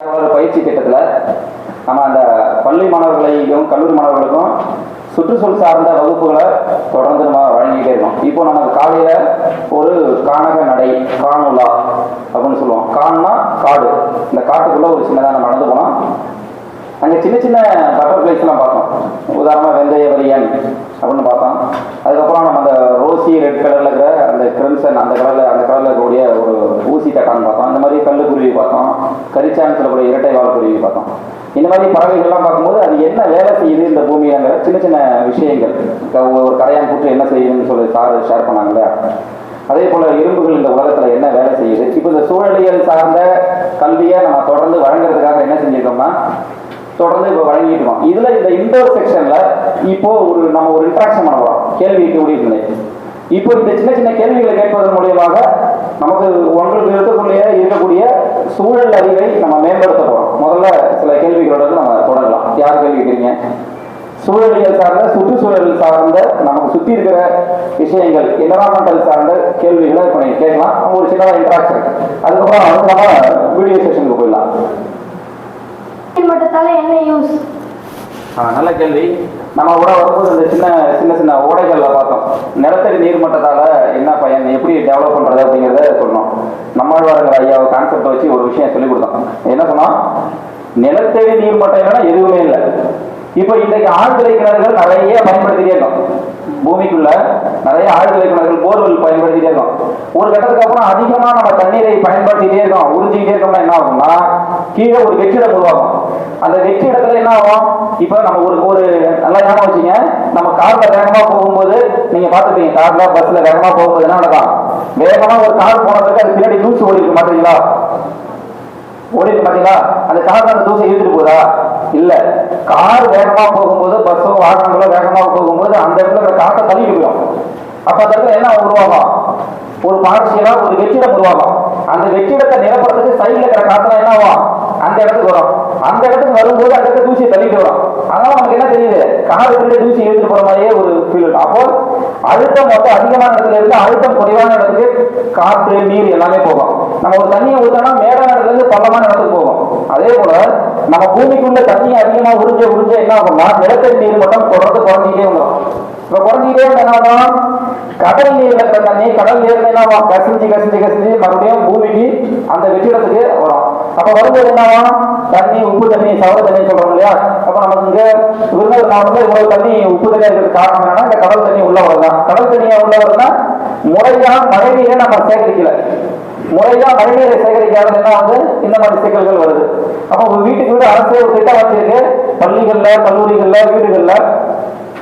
பயிற்சி திட்டத்தில் நம்ம அந்த பள்ளி மாணவர்களையும் கல்லூரி மாணவர்களுக்கும் சுற்றுச்சூழல் சார்ந்த வகுப்புகளை தொடர்ந்து நம்ம வழங்கிட்டே இருக்கோம். இப்போ நம்ம காலையில் ஒரு கானக நடை காணுலா அப்படின்னு சொல்லுவோம். கான்னா காடு. இந்த காட்டுக்குள்ளே ஒரு சின்னதாக நம்ம நடந்து போனோம் அங்கே சின்ன சின்ன பட்டர்ஃப்ளைஸ்லாம் பார்த்தோம். உதாரணமாக வெந்தய வரியன் அப்படின்னு பார்த்தோம். அதுக்கப்புறம் நம்ம அந்த ரோசி ரெட் கலரில் இருக்கிற அந்த கிரிம்சன் அந்த கலரில் அந்த கலரில் இருக்கக்கூடிய ஒரு ஊசி தட்டான்னு பார்த்தோம். அந்த மாதிரி கல்லுக்குருவி பார்த்தோம். கரிச்சாணத்தில் சொல்லக்கூடிய இரட்டை வாழக்குருவி பார்த்தோம். இந்த மாதிரி பறவைகள்லாம் பார்க்கும்போது அது என்ன வேலை செய்யுது இந்த பூமியாங்கிற சின்ன சின்ன விஷயங்கள். ஒரு கரையான் கூட்டு என்ன செய்யுதுன்னு சொல்லி சார் ஷேர் பண்ணாங்க அதே போல இரும்புகள் இந்த உலகத்துல என்ன வேலை செய்யுது? இப்போ இந்த சூழ்நிலைகள் சார்ந்த கல்வியை நம்ம தொடர்ந்து வழங்குறதுக்காக என்ன செஞ்சிருக்கோம்னா தொடர்ந்து இப்போ வழங்கிட்டு இருக்கோம். இதுல இந்த இன்டோர் செக்ஷன்ல இப்போ ஒரு நம்ம ஒரு இன்ட்ராக்ஷன் பண்ண போறோம். கேள்வி கேட்கக்கூடிய இப்போ இந்த சின்ன சின்ன கேள்விகளை கேட்பதன் மூலியமாக நமக்கு ஒன்றுக்கு இருக்கக்கூடிய இருக்கக்கூடிய சூழல் அறிவை நம்ம மேம்படுத்த போறோம். முதல்ல சில கேள்விகளோட நம்ம தொடரலாம். யார் கேள்வி கேட்குறீங்க சூழலியல் சார்ந்த சுற்றுச்சூழல் சார்ந்த நமக்கு சுத்தி இருக்கிற விஷயங்கள் என்வரான்மெண்டல் சார்ந்த கேள்விகளை இப்போ நீங்க கேட்கலாம். அவங்க ஒரு சின்ன இன்ட்ராக்ஷன் அதுக்கப்புறம் வந்து நம்ம வீடியோ செஷனுக்கு போயிடலாம். மட்டத்தால என்ன யூஸ் நல்ல கேள்வி. நம்ம கூட வரும்போது இந்த சின்ன சின்ன சின்ன ஓடைகள்ல பார்த்தோம். நிலத்தடி நீர் மட்டத்தால என்ன பயன் எப்படி டெவலப் பண்றது அப்படிங்கிறத சொன்னோம். நம்மாழ்வார்கள் ஐயா கான்செப்டை வச்சு ஒரு விஷயம் சொல்லி கொடுத்தோம். என்ன சொன்னா நிலத்தடி நீர் மட்டம் இல்லைன்னா எதுவுமே இல்லை. இப்போ இன்றைக்கு ஆழ்துளை கிணறுகள் நிறைய பயன்படுத்திட்டே இருக்கோம். பூமிக்குள்ள நிறைய ஆழ்துளை கிணறுகள் போர்வெல் பயன்படுத்திட்டே இருக்கோம். ஒரு கட்டத்துக்கு அப்புறம் அதிகமா நம்ம தண்ணீரை பயன்படுத்திட்டே இருக்கோம். உறிஞ்சிக்கிட்டே இருக்கோம்னா என்ன ஆகும்னா கீழே ஒரு வெற்றிடம் உருவாகும். அந்த வெற்றிடத்துல என்ன ஆகும்? இப்போ நம்ம ஒரு ஒரு நல்லா ஞாபகம் வச்சுங்க. நம்ம கார்ல வேகமா போகும்போது நீங்க பார்த்துப்பீங்க கார்ல பஸ்ல வேகமா போகும்போது என்ன நடக்கும்? வேகமா ஒரு கார் போனதுக்கு அது பின்னாடி தூசி ஓடி மாட்டீங்களா ஓடி பாத்தீங்களா? அந்த கார் அந்த தூசி இழுத்துட்டு போதா இல்ல. கார் வேகமா போகும்போது பஸ்ஸோ வாகனங்களோ வேகமா போகும்போது அந்த இடத்துல இருக்கிற காற்றை தள்ளிட்டு போயிடும். அப்ப அந்த இடத்துல என்ன உருவாகும்? ஒரு பார்சியலா ஒரு வெற்றிடம் உருவாகும். அந்த வெற்றிடத்தை நிரப்புறதுக்கு சைடுல இருக்கிற காத்துல என்ன ஆகும்? அந்த இடத்துக்கு வரும். அந்த இடத்துக்கு வரும்போது அந்த இடத்துல தூசியை தள்ளிட்டு வரும். அதனால நமக்கு என்ன தெரியுது? கார் பின்னாடி தூசி இழுத்துட்டு போற மாதிரியே ஒரு ஃபீல் அப்போ அழுத்தம் வந்து அதிகமான இடத்துல இருந்து அழுத்தம் குறைவான இடத்துக்கு காற்று நீர் எல்லாமே போகும். நம்ம ஒரு தண்ணியை ஊத்தோம்னா மேடான இடத்துல இருந்து பள்ளமான இடத்துக்கு போகும். அதே போல நம்ம பூமிக்குள்ள தண்ணியை அதிகமா உறிஞ்ச உறிஞ்ச என்ன ஆகும்னா நிலத்தடி நீர் மட்டும் தொடர்ந்து குறைஞ்சிக்கிட்டே வந்துடும். இப்ப குறைஞ்சிக்கிட்டே இருந்தா என்ன ஆகும் கடல் நீர்ல இருக்கிற தண்ணி கடல் நீர்ல என்ன ஆகும் கசிஞ்சு கசிஞ்சு கசிஞ்சு மறுபடியும் பூமிக்கு அந்த வெற்றிடத்துக்கு வரும். அப்ப வரும்போது என்ன தண்ணி உப்பு தண்ணி சவர தண்ணி சொல்றோம் இல்லையா? அப்ப நமக்கு இங்க விருதுநகர் மாவட்டத்துல இவ்வளவு தண்ணி உப்பு தண்ணி இருக்கிறதுக்கு காரணம் என்னன்னா இந்த கடல் தண்ணி உள்ள வருதுதான் கடல் தண்ணியா உள்ள வருதுன்னா முறையா மழை நீரை நம்ம சேகரிக்கல. முறையா மழைநீரை சேகரிக்காத என்ன வந்து இந்த மாதிரி சிக்கல்கள் வருது. அப்போ உங்க வீட்டுக்கு வீடு அரசு ஒரு திட்டம் வச்சிருக்கு. பள்ளிகள்ல கல்லூரிகள்ல வீடுகள்ல.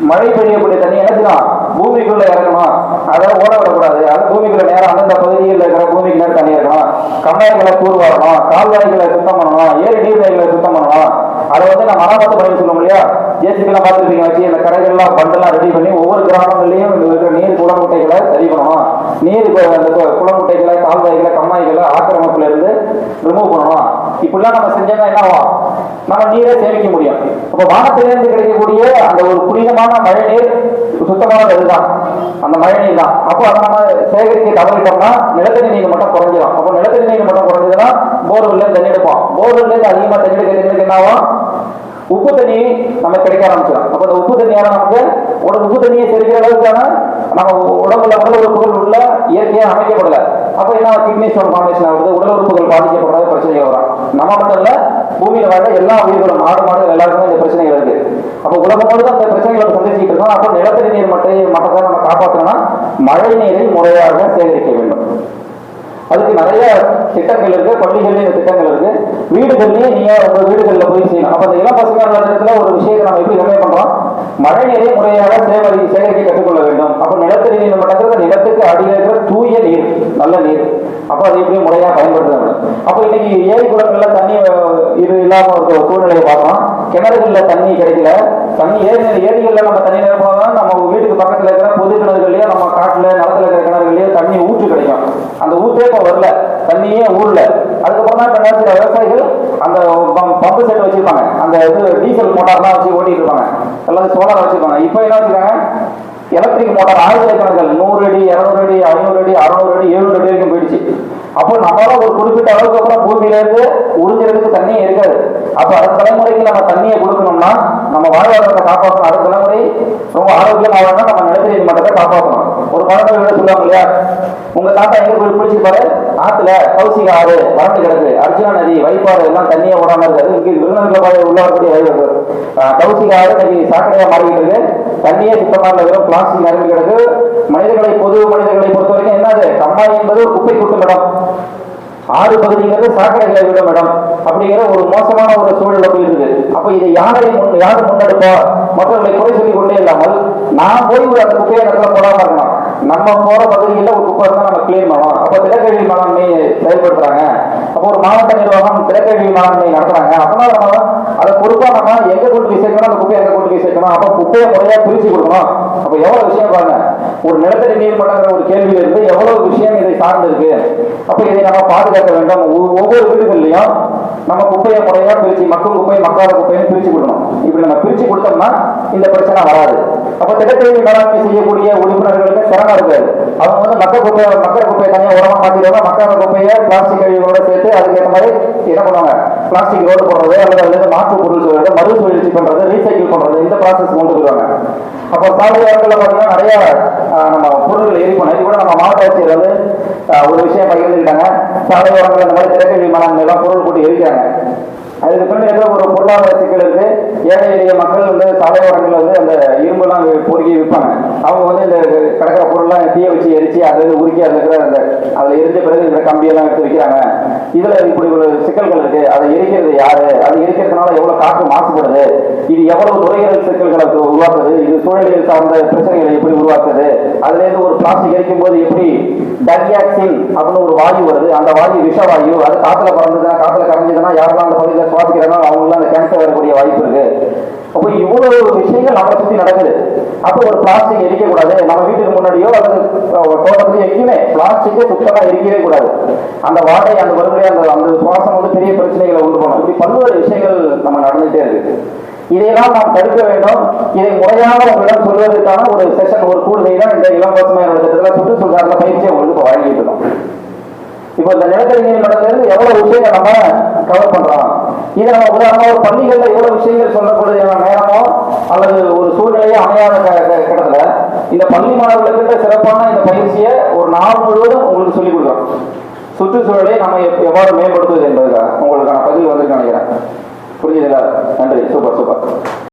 மழை பெய்யக்கூடிய தண்ணி என்ன பூமிக்குள்ள இறக்கணும் அதை ஓட விடக்கூடாது. அது பூமிக்குள்ள நேரம் அந்தந்த பகுதியில் இருக்கிற பூமிக்கு நேரம் தண்ணி இருக்கணும்? கம்மாய்களை தூர்வாரணும் கால்வாய்களை சுத்தம் பண்ணணும்? ஏரி நீர்நிலைகளை சுத்தம் பண்ணணும்? அதை வந்து நான் மராமத்து பண்ணி சொல்லணும் இல்லையா? ஜேசிபிலாம் பார்த்துருப்பீங்க வச்சு இந்த கரைகள்லாம் பண்டெல்லாம் ரெடி பண்ணி ஒவ்வொரு கிராமங்கள்லையும் இந்த இருக்கிற நீர் குளமுட்டைகளை சரி பண்ணணும். நீர் அந்த குளமுட்டைகளை கால்வாய்களை கம்மாய்களை ஆக்கிரமிப்புல இருந்து ரிமூவ் பண்ணணும். இப்படிலாம் நம்ம செஞ்சோம்னா என்ன ஆகும்? நம்ம நீரை சேமிக்க முடியும். அப்போ வானத்திலிருந்து கிடைக்கக்கூடிய அந்த ஒரு புனிதமான மழை நீர் சுத்தமான இதுதான் அந்த மழை நீர் தான். அப்போ அதை நம்ம சேகரிக்க தவறிட்டோம்னா நிலத்தடி நீர் மட்டும் குறைஞ்சிடும் அப்போ நிலத்தடி நீர் மட்டும் குறைஞ்சதுன்னா போர்வெல்ல தண்ணி எடுப்போம். போர்வெல்ல அதிகமா அதிகமாக தண்ணி எடுக்கிறதுக்கு என்ன ஆகும்? உப்பு தண்ணி நம்ம கிடைக்க ஆரம்பிச்சிடும் அப்போ இந்த உப்பு தண்ணியால நமக்கு ஒரு உப்பு தண்ணியை செரிக்கிற அளவுக்கான நம்ம உடம்புல உடல் உறுப்புகள் உள்ள இயற்கையாக அமைக்கப்படல. அப்போ என்ன கிட்னி ஸ்டோன் ஃபார்மேஷன் ஆகுது. உடல் உறுப்புகள் பாதிக்கப்படுறது பிரச்சனைகள் வரும். நம்ம மட்டும் இல்ல பூமியில வர எல்லா உயிர்களும் மாடு மாடு எல்லாருக்குமே இந்த பிரச்சனைகள் இருக்கு. அப்போ உலகம் முழுவதும் அந்த பிரச்சனைகளை சந்திச்சுட்டு இருக்கோம். அப்போ நிலத்தடி நீர் மட்டும் மட்டத்தை நம்ம காப்பாற்றணும்னா மழை நீரை முறையாக சேகரிக்க வேண்டும். அதுக்கு நிறைய திட்டங்கள் இருக்கு. பள்ளிகள்லயும் திட்டங்கள் இருக்கு. வீடுகள்லயும் நீங்க உங்க வீடுகள்ல போய் செய்யணும். அப்ப இந்த இளம் பசுமையான இடத்துல ஒரு விஷயத்தை நம்ம எப்படி கன்வே பண்றோம்? மழைநீரை முறையாக சேகரி சேகரிக்க கற்றுக்கொள்ள வேண்டும். அப்ப நிலத்தடி நீர் மட்டங்கிறது நிலத்துக்கு அடியில் இருக்கிற தூய நீர் நல்ல நீர். அப்ப அதை எப்படி முறையாக பயன்படுத்த வேண்டும் அப்ப இன்னைக்கு ஏரி குளங்கள்ல தண்ணி இது இல்லாம ஒரு சூழ்நிலையை பார்க்கலாம். கிணறுகள்ல தண்ணி கிடைக்கல. தண்ணி ஏரி ஏரிகள்ல நம்ம தண்ணி நிரப்போம் நம்ம வீட்டுக்கு பக்கத்துல இருக்கிற பொது கிணறுகள்லயோ நம்ம காட்டுல நிலத்துல இருக்கிற கிணறுகள்லயோ தண்ணி ஊற்று கிடைக்கும். அந்த ஊற்றே இப்ப வரல. தண்ணியே ஊரல அதுக்கப்புறம் தான் இப்ப பம்பு செட் வச்சிருப்பாங்க. அந்த இது டீசல் மோட்டார்லாம் வச்சு ஓட்டிட்டு இருப்பாங்க எல்லாம் சோலார் வச்சிருப்பாங்க. இப்போ என்ன வச்சுருக்காங்க? எலக்ட்ரிக் மோட்டார் ஆயிரக்கணக்கில் நூறு அடி இரநூறு அடி ஐநூறு அடி அறுநூறு அடி எழுநூறு அடி வரைக்கும் போயிடுச்சு. அப்போ நம்மளால ஒரு குறிப்பிட்ட அளவுக்கு அப்புறம் பூமியில இருந்து உறிஞ்சிறதுக்கு தண்ணியே இருக்காது. அப்போ அடுத்த தலைமுறைக்கு நம்ம தண்ணியை கொடுக்கணும்னா நம்ம வாழ்வாதாரத்தை காப்பாற்றணும். அடுத்த தலைமுறை ரொம்ப ஆரோக்கியமாக நம்ம நிலத்தடி மட்டத்தை காப்பாற்றணும். ஒரு பழமொழி விட சொல்லுவாங்க இல்லையா? உங்க தாத்தா எங்க போய் குளிச்சிருப்பாரு? ஆத்துல கௌசிக ஆறு வறண்டு கிடக்கு. அர்ஜுனா நதி வழிபாடு எல்லாம் தண்ணியை ஓடாம இருக்காது. இங்க விருதுநகர்ல பாரு உள்ள வரக்கூடிய வை- கௌசிக ஆறு இன்னைக்கு சாக்கடையா மாறிக்கிட்டு இருக்கு. தண்ணியே சுத்தமா இல்ல வெறும் பிளாஸ்டிக் நிரம்பி கிடக்கு. மனிதர்களை பொது மனிதர்களை பொறுத்த வரைக்கும் என்னது கம்மாய் என்பது குப்பை கூட்டும் இடம் ஆறு பகுதிங்கிறது சாக்கடைகளை விடும் இடம் அப்படிங்கிற ஒரு மோசமான ஒரு சூழல்ல போயிருக்கு அப்ப இதை யாரை முன் யார் முன்னெடுப்பா? மற்றவர்களை குறை சொல்லிக் கொண்டே இல்லாமல் நான் போய் ஒரு அந்த குப்பையை இடத்துல போடாம இருக்கணும். நம்ம போற பகுதியில் ஒரு குப்பை இருந்தால் நம்ம கிளீன் பண்ணணும் அப்போ திடக்கழிவு மேலாண்மை செயல்படுத்துறாங்க. அப்போ ஒரு மாவட்ட நிர்வாகம் திடக்கழிவு மேலாண்மை நடத்துறாங்க. அதனால நம்ம அதை பொறுப்பா நம்ம எங்க கொண்டு போய் சேர்க்கணும் அந்த குப்பையை எங்க கொண்டு போய் சேர்க்கணும் அப்போ குப்பையை முறையா பிரிச்சு கொடுக்கணும். அப்போ எவ்வளவு விஷயம் பாருங்க. ஒரு நிலத்தடி நீர் மட்டங்கிற ஒரு கேள்வியில இருந்து எவ்வளவு விஷயம் இதை சார்ந்து இருக்கு. அப்ப இதை நம்ம பாதுகாக்க வேண்டும். ஒவ்வொரு ஒவ்வொரு வீடுகள்லயும் நம்ம குப்பையை முறையா பிரிச்சு மக்கள் குப்பை மக்காத குப்பையும் பிரிச்சு கொடுக்கணும். இப்படி நம்ம பிரிச்சு கொடுத்தோம்னா இந்த பிரச்சனை வராது. அப்ப திடக்கழிவு மேலாண்மை செய்யக்கூடிய உறுப்பினர்களுக்கு சிரமம் இருக்காது அவங்க வந்து மக்கள் குப்பையை மக்கள் குப்பையை தனியாக உரமா மாத்திடுவாங்க. மக்காத குப்பையை பிளாஸ்டிக் கழிவுகளோட சேர்த்து அதுக்கேற்ற மாதிரி என்ன பண்ணுவாங்க? பிளாஸ்டிக் ரோடு போடுறது அல்லது அதுல இருந்து மாற்று பொருள் சொல்றது மறுசுழற்சி பண்றது ரீசைக்கிள் பண்றது இந்த ப்ராசஸ் கொண்டு வருவாங்க அப்போ சாலையோரங்களில் பார்த்தீங்கன்னா நிறைய ஆஹ், நம்ம பொருள்கள் எரிப்போம் இது கூட நம்ம மாவட்ட ஆட்சியர் வந்து ஒரு விஷயம் பகிர்ந்துக்கிட்டாங்க. சாலையோரங்கள் இந்த மாதிரி திரைக்கல்வி மனங்கள் எல்லாம் பொருள் போட்டு எரிக்கிறாங்க. அதுக்கு பின்னாடி ஏதோ ஒரு பொருளாதார சிக்கல் இருக்கு. ஏழை எளிய மக்கள் வந்து தலைவரங்கள் வந்து அந்த இரும்பெல்லாம் பொறுக்கி விற்பாங்க அவங்க வந்து இந்த கிடக்கிற பொருள்லாம் தீய வச்சு எரிச்சு அதை உருக்கி அதில் இருக்கிற அந்த அதில் எரிஞ்ச பிறகு இந்த கம்பியெல்லாம் எடுத்து வைக்கிறாங்க. இதுல இப்படி ஒரு சிக்கல்கள் இருக்கு. அதை எரிக்கிறது யாரு? அது எரிக்கிறதுனால எவ்வளவு காற்று மாசுபடுது? இது எவ்வளவு நுரையீரல் சிக்கல்களை உருவாக்குது? இது சூழலியல் சார்ந்த பிரச்சனைகளை எப்படி உருவாக்குது? அதுல இருந்து ஒரு பிளாஸ்டிக் எரிக்கும் போது எப்படி டரியாக்சின் அப்படின்னு ஒரு வாயு வருது. அந்த வாயு விஷவாயு அது காத்துல பறந்ததுன்னா காத்துல கரைஞ்சதுன்னா யாரெல்லாம் அந்த பகுதியில் சுவாசிக்கிறாங்களோ அவங்களும் அந்த கேன்சர் வரக்கூடிய வாய்ப்பு இருக்கு. அப்போ இவ்வளவு விஷயங்கள் நம்மளை சுத்தி நடக்குது. அப்போ ஒரு பிளாஸ்டிக் எரிக்க கூடாது நம்ம வீட்டுக்கு முன்னாடியோ அல்லது அஹ், எங்கேயுமே பிளாஸ்டிக்கே சுத்தமா எரிக்கவே கூடாது. அந்த வாடை அந்த வருடைய அந்த அந்த சுவாசம் வந்து பெரிய பிரச்சனைகளை உண்டு பண்ணும். இப்படி பல்வேறு விஷயங்கள் நம்ம நடந்துட்டே இருக்கு. இதையெல்லாம் நாம் தடுக்க வேண்டும். இதை முறையாக உங்களிடம் சொல்வதற்கான ஒரு செஷன் ஒரு கூடுதலை தான் இந்த இளம் பசுமையான திட்டத்தில் சுற்றுச்சூழல் பயிற்சியை உங்களுக்கு இப்போ வழங்கிட்டு இருக்கோம். இப்போ இந்த நிலத்தடி நீர் மட்டத்திலிருந்து எவ்வளவு விஷயங்கள் நம்ம கவர் பண்றோம்? இதை நம்ம உதாரணமா ஒரு பள்ளிகள்ல எவ்வளவு விஷயங்கள் சொல்லக்கூடிய நேரமோ அல்லது ஒரு சூழ்நிலையோ அமையாத க- கிடத்துல இந்த பள்ளி மாணவர்களுக்கு சிறப்பான இந்த பயிற்சியை ஒரு நாள் முழுவதும் உங்களுக்கு சொல்லிக் கொடுக்குறோம் சுற்றுச்சூழலை நம்ம எப்- எவ்வாறு மேம்படுத்துவது என்பதுக்காக உங்களுக்கான பதிவு வந்து நினைக்கிறேன். புரியுதுங்களா? நன்றி. Super super.